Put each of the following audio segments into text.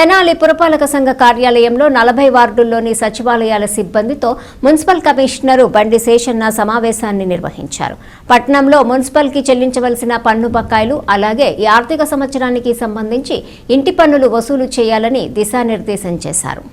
తెనాలి పురపాలక సంఘ కార్యాలయంలో నలభై వార్డుల్లోని సచివాలయాల సిబ్బందితో మున్సిపల్ కమిషనరు బండి శేషన్న సమావేశాన్ని నిర్వహించారు. పట్టణంలో మున్సిపల్కి చెల్లించవలసిన పన్ను బకాయిలు అలాగే ఈ ఆర్థిక సంవత్సరానికి సంబంధించి ఇంటి పన్నులు వసూలు చేయాలని దిశానిర్దేశం చేశారు.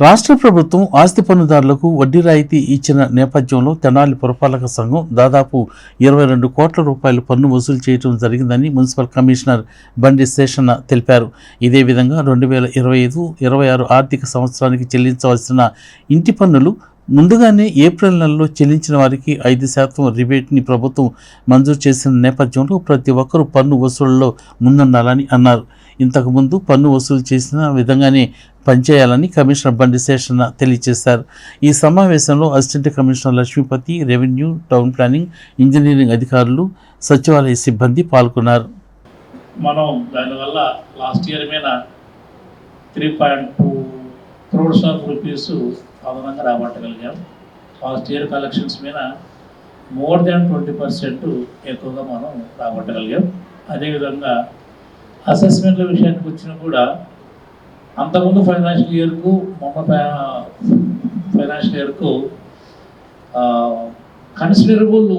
రాష్ట్ర ప్రభుత్వం ఆస్తి పన్నుదారులకు వడ్డీ రాయితీ ఇచ్చిన నేపథ్యంలో తెనాలి పురపాలక సంఘం దాదాపు ఇరవై రెండు కోట్ల రూపాయలు పన్ను వసూలు చేయడం జరిగిందని మున్సిపల్ కమిషనర్ బండి శేషన్న తెలిపారు. ఇదే విధంగా రెండు వేల ఇరవై ఐదు ఇరవై ఆరు ఆర్థిక సంవత్సరానికి చెల్లించవలసిన ఇంటి పన్నులు ముందుగానే ఏప్రిల్ నెలలో చెల్లించిన వారికి ఐదు శాతం రిబేట్ని ప్రభుత్వం మంజూరు చేసిన నేపథ్యంలో ప్రతి ఒక్కరూ పన్ను వసూళ్ళలో ముందుండాలని అన్నారు. ఇంతకుముందు పన్ను వసూలు చేసిన విధంగానే పనిచేయాలని కమిషనర్ బండి శేషన్న తెలియజేశారు. ఈ సమావేశంలో assistant commissioner Lakshmipathi revenue town planning engineering అధికారులు సచివాలయ సిబ్బంది పాల్గొన్నారు. మనం దానివల్ల లాస్ట్ ఇయర్ మీద three point two crores of rupees అదనంగా రాబట్టగలిగాం. లాస్ట్ ఇయర్ కలెక్షన్స్ మీద మోర్ దాన్ ట్వంటీ పర్సెంట్ ఎక్కువగా మనం రాబట్టగలిగాం. అదేవిధంగా అసెస్మెంట్ల విషయానికి వచ్చినా కూడా అంతకుముందు ఫైనాన్షియల్ ఇయర్కు మొన్న ఫైనాన్షియల్ ఇయర్కు కన్సిడరబుల్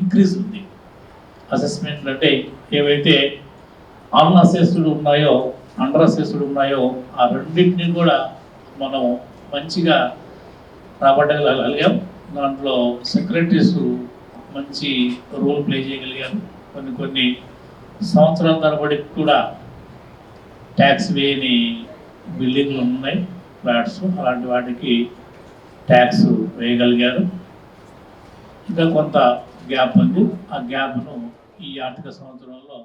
ఇంక్రీజ్ ఉంది. అసెస్మెంట్లు అంటే ఏవైతే అన్ అసెస్డ్ ఉన్నాయో అండర్ అసెస్డ్ ఉన్నాయో ఆ రెండింటిని కూడా మనం మంచిగా రాబట్టగలగలిగాం దాంట్లో సెక్రటరీస్ మంచి రోల్ ప్లే చేయగలిగారు. కొన్ని కొన్ని సంవత్సరాల తరబడి కూడా ట్యాక్స్ వేయని బిల్డింగ్లు ఉన్నాయి ఫ్లాట్స్. అలాంటి వాటికి ట్యాక్స్ వేయగలిగారు. ఇంకా కొంత గ్యాప్ ఉంది. ఆ గ్యాప్ను ఈ ఆర్థిక సంవత్సరంలో